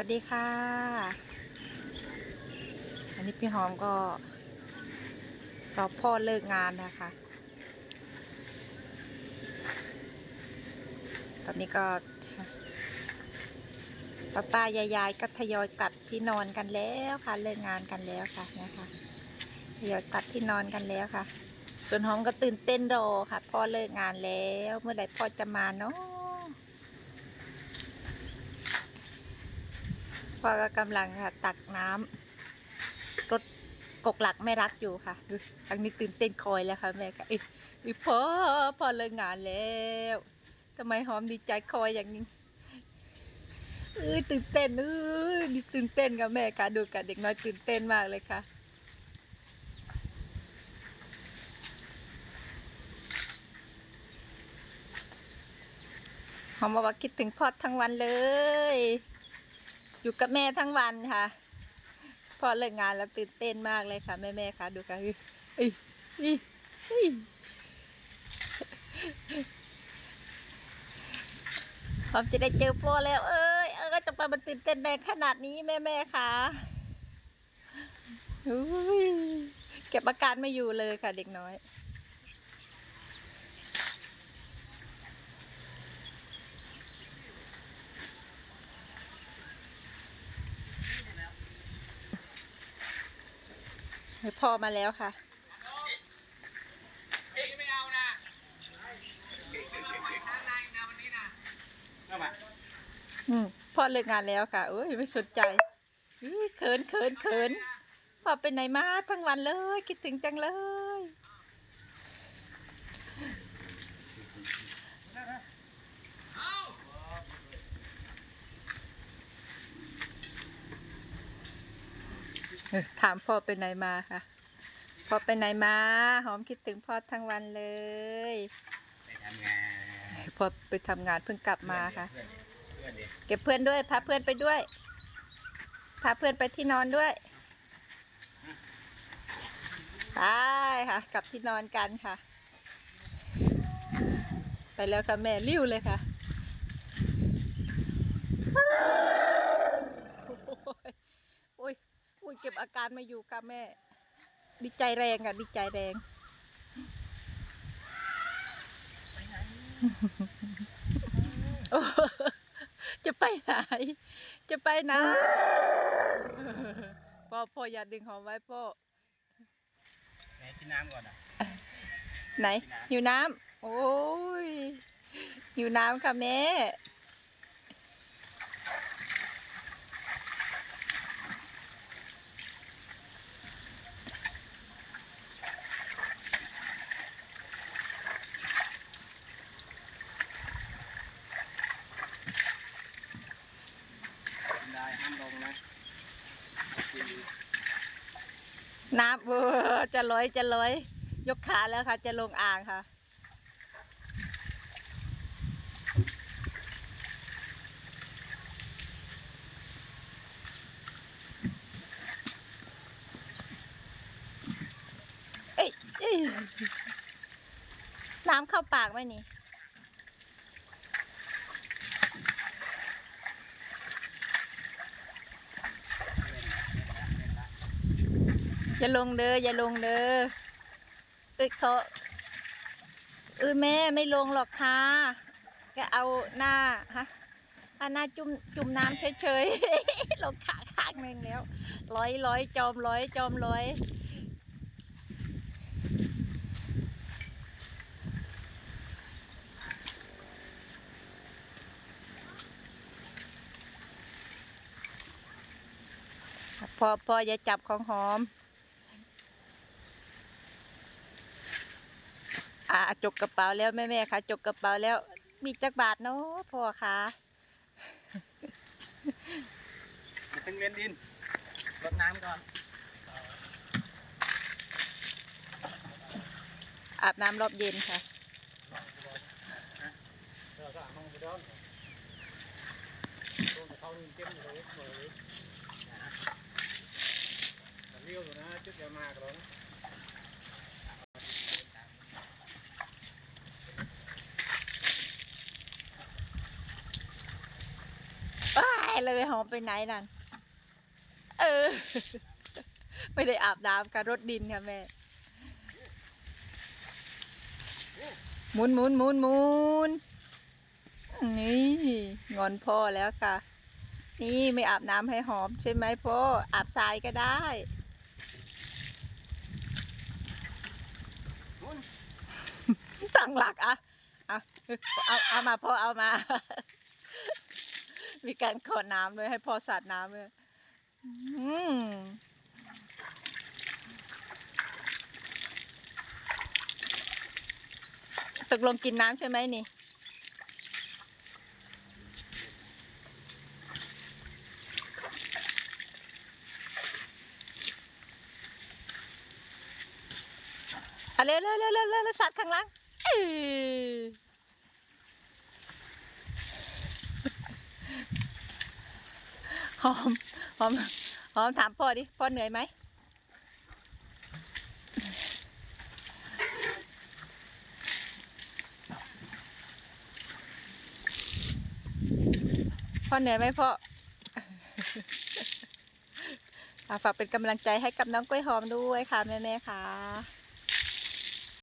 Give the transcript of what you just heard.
วัสดีค่ะ อันนี้พี่หอมก็รอพ่อเลิกงานนะคะ ตอนนี้ก็ป้าป้ายายายก็ทยอยกลับที่นอนกันแล้วค่ะ เลิกงานกันแล้วค่ะนะคะทยอยกลับที่นอนกันแล้วค่ะ ส่วนหอมก็ตื่นเต้นรอค่ะ พ่อเลิกงานแล้ว เมื่อไหร่พ่อจะมาเนาะ พ่อก็กำลังค่ะ ตักน้ำรถกกหลักไม่รักอยู่ค่ะดูทางนี้ตื่นเต้นคอยแล้วค่ะแม่ก็อีอีพ่อพ่อเลิกงานแล้วทำไมหอมดีใจคอยอย่างนี้เอ้ยตื่นเต้นเอ้ยนี่ตื่นเต้นกับแม่ค่ะดูกับเด็กน้อยตื่นเต้นมากเลยค่ะหอมบอกว่าคิดถึงพ่อทั้งวันเลย อยู่กับแม่ทั้งวันค่ะ พอเลิกงานแล้วตื่นเต้นมากเลยค่ะ แม่แม่ๆค่ะดูค่ะเอ้ยเอ้ยเอ้ยเอ้ยพร้อมจะได้เจอพ่อแล้ว เอ้ยเออจะไปมันตื่นเต้นแรงขนาดนี้แม่แม่ๆค่ะเก็บอาการไม่อยู่เลยค่ะเด็กน้อย พ่อมาแล้วค่ะเองไม่เอานะทางในนะวันนี้นะเอามาอืมพ่อเลิกงานแล้วค่ะเอ้ยไม่สนใจอื้อเขินเขินเขินพ่อไปไหนมาทั้งวันเลย คิดถึงจังเลย เอา เออ ถามพ่อไปไหนมาค่ะ พ่อไปไหนมา หอมคิดถึงพ่อทั้งวันเลย ไปทำงานพ่อไปทำงานเพิ่งกลับมาค่ะเพื่อนเพื่อนดิเก็บเพื่อนด้วย พาเพื่อนไปด้วย พาเพื่อนไปที่นอนด้วย ไปค่ะ กลับที่นอนกันค่ะ ไปแล้วค่ะแม่ริ้วเลยค่ะโอ้ยโอ้ยโอ้ยเก็บอาการไมาอยู่ค่ะแม่ ดีใจแรงอะดีใจแรง โอ้จะไปไหน จะไปไหนพ่อพ่ออย่าดึงหอมไว้พ่อไหนกินน้ำก่อนอะ ไหนหิวน้ำโอ้ยหิวน้ำค่ะแม่ กินได้ห้ามลงนะกิน น้ำเออจะลอยจะลอย ยกขาแล้วค่ะ จะลงอ่างค่ะ เอ้ยน้ำเข้าปากไหมนี่ อย่าลงเด้ออย่าลงเด้อเอ้ยเขาเออแม่ไม่ลงหรอกค่ะก็เอาหน้าฮะเอาหน้าจุ่มจุ่มน้ำเฉยๆลงขาข้างหนึ่งแล้วร้อยร้อยจอมร้อยจอมร้อยพอพออย่าจับของหอม อ่าจกกระเป๋าแล้วแม่แม่ๆค่ะจกกระเป๋าแล้วมีจักบาทเนาะพ่อค่ะอย่าตึงเล่นดินรดน้ำก่อนอาบน้ำรอบเย็นค่ะเราก็ห้องไปด้อนตัวเขาเก็บอยู่เลยเลยเลี้ยวอยู่นะจุดยามากหรอกว้าย เลยหอมไปไหนนั่น เออ ไม่ได้อาบน้ำค่ะรถดินค่ะแม่ หมุนหมุนหมุนหมุนนี่งอนพ่อแล้วค่ะ นี่ไม่อาบน้ำให้หอมใช่ไหมพ่อ อาบทรายก็ได้นู่นตั้งหลักอะเอาเอาเอามาพ่อเอามา มีการขอน้ำด้วยให้พ่อสาดน้ำด้วยอืมตกลงกินน้ำใช่ไหมนี่ เอาเร็วเร็วเร็วเร็วเร็วเร็วสัตว์ข้างล่างเอ้ย หอมหอมหอมถามพ่อดิ พ่อเหนื่อยไหม พ่อเหนื่อยไหมพ่ออะฝากเป็นกำลังใจให้กับน้องกล้วยหอมด้วยค่ะแม่ๆค่ะ